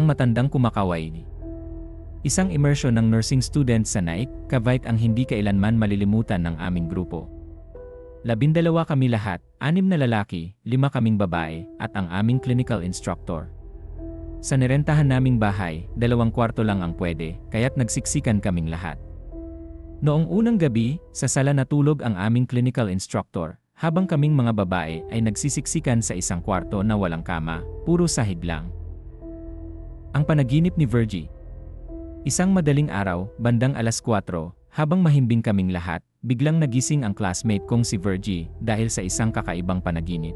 Ang matandang kumakaway. Isang immersion ng nursing student sa Naik, Cavite ang hindi kailanman malilimutan ng aming grupo. Labindalawa kami lahat, anim na lalaki, lima kaming babae, at ang aming clinical instructor. Sa nirentahan naming bahay, dalawang kwarto lang ang pwede, kaya't nagsiksikan kaming lahat. Noong unang gabi, sa sala natulog ang aming clinical instructor, habang kaming mga babae ay nagsisiksikan sa isang kwarto na walang kama, puro sahig lang. Ang panaginip ni Virgie. Isang madaling araw, bandang alas 4, habang mahimbing kaming lahat, biglang nagising ang classmate kong si Virgie dahil sa isang kakaibang panaginip.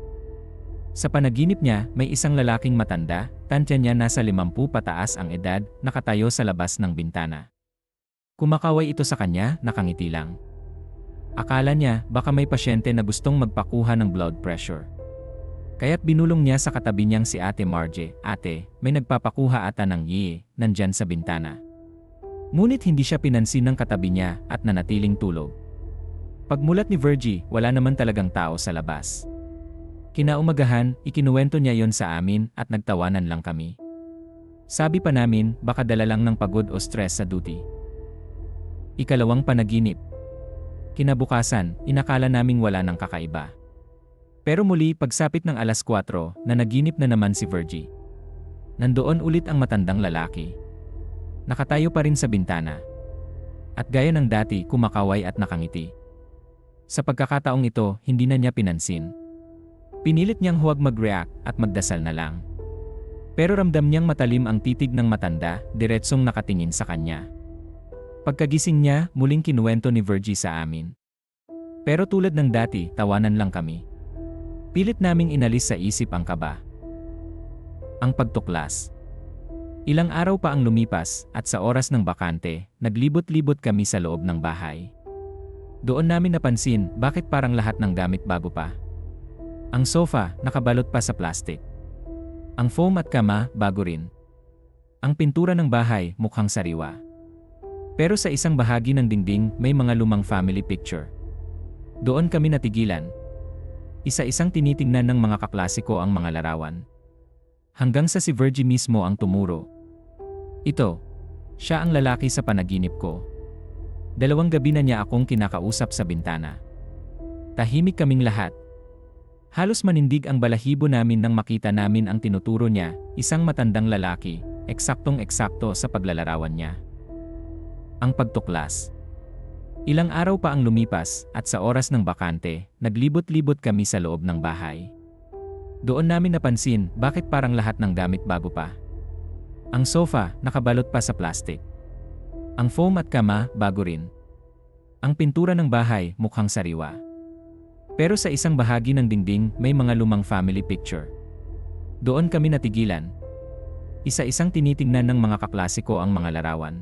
Sa panaginip niya, may isang lalaking matanda, tantya niya nasa 50 pataas ang edad, nakatayo sa labas ng bintana. Kumakaway ito sa kanya, nakangiti lang. Akala niya baka may pasyente na gustong magpakuha ng blood pressure. Kaya't binulong niya sa katabi niyang si Ate Marje, Ate, may nagpapakuha ata ng yi, nandyan sa bintana. Ngunit hindi siya pinansin ng katabi niya at nanatiling tulog. Pagmulat ni Virgie, wala naman talagang tao sa labas. Kinaumagahan, ikinuwento niya yon sa amin at nagtawanan lang kami. Sabi pa namin, baka dala lang ng pagod o stress sa duty. Ikalawang panaginip. Kinabukasan, inakala naming wala ng kakaiba. Pero muli, pagsapit ng alas 4, na naginip na naman si Virgie. Nandoon ulit ang matandang lalaki. Nakatayo pa rin sa bintana. At gaya ng dati, kumakaway at nakangiti. Sa pagkakataong ito, hindi na niya pinansin. Pinilit niyang huwag mag-react at magdasal na lang. Pero ramdam niyang matalim ang titig ng matanda, diretsong nakatingin sa kanya. Pagkagising niya, muling kinuwento ni Virgie sa amin. Pero tulad ng dati, tawanan lang kami. Pilit naming inalis sa isip ang kaba. Ang pagtuklas. Ilang araw pa ang lumipas at sa oras ng bakante, naglibot-libot kami sa loob ng bahay. Doon namin napansin bakit parang lahat ng gamit bago pa. Ang sofa, nakabalot pa sa plastic. Ang foam at kama, bago rin. Ang pintura ng bahay, mukhang sariwa. Pero sa isang bahagi ng dingding, may mga lumang family picture. Doon kami natigilan. Isa-isang tinitingnan ng mga kaklasiko ang mga larawan. Hanggang sa si Virgie mismo ang tumuro. Ito, siya ang lalaki sa panaginip ko. Dalawang gabi na niya akong kinakausap sa bintana. Tahimik kaming lahat. Halos manindig ang balahibo namin nang makita namin ang tinuturo niya, isang matandang lalaki, eksaktong-eksakto sa paglalarawan niya. Ang pagtuklas. Ilang araw pa ang lumipas at sa oras ng bakante, naglibot-libot kami sa loob ng bahay. Doon namin napansin bakit parang lahat ng gamit bago pa. Ang sofa, nakabalot pa sa plastic. Ang foam at kama, bago rin. Ang pintura ng bahay, mukhang sariwa. Pero sa isang bahagi ng dingding, may mga lumang family picture. Doon kami natigilan. Isa-isang tinitingnan ng mga kaklasiko ang mga larawan.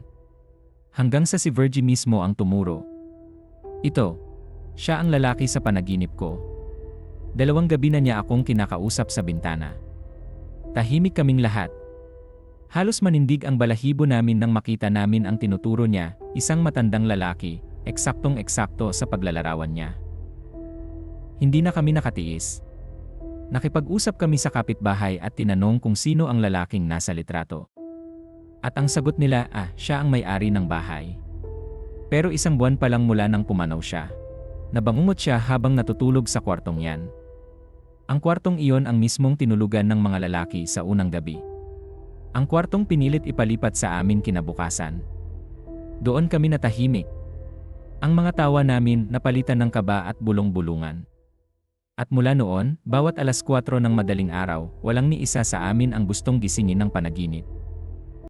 Hanggang sa si Virgie mismo ang tumuro. Ito, siya ang lalaki sa panaginip ko. Dalawang gabi na niya akong kinakausap sa bintana. Tahimik kaming lahat. Halos manindig ang balahibo namin nang makita namin ang tinuturo niya, isang matandang lalaki, eksaktong-eksakto sa paglalarawan niya. Hindi na kami nakatiis. Nakipag-usap kami sa kapitbahay at tinanong kung sino ang lalaking nasa litrato. At ang sagot nila, ah, siya ang may-ari ng bahay. Pero isang buwan pa lang mula nang pumanaw siya. Nabangungot siya habang natutulog sa kwartong yan. Ang kwartong iyon ang mismong tinulugan ng mga lalaki sa unang gabi. Ang kwartong pinilit ipalipat sa amin kinabukasan. Doon kami natahimik. Ang mga tawa namin napalitan ng kaba at bulong-bulungan. At mula noon, bawat alas 4 ng madaling araw, walang ni isa sa amin ang gustong gisingin ng panaginip.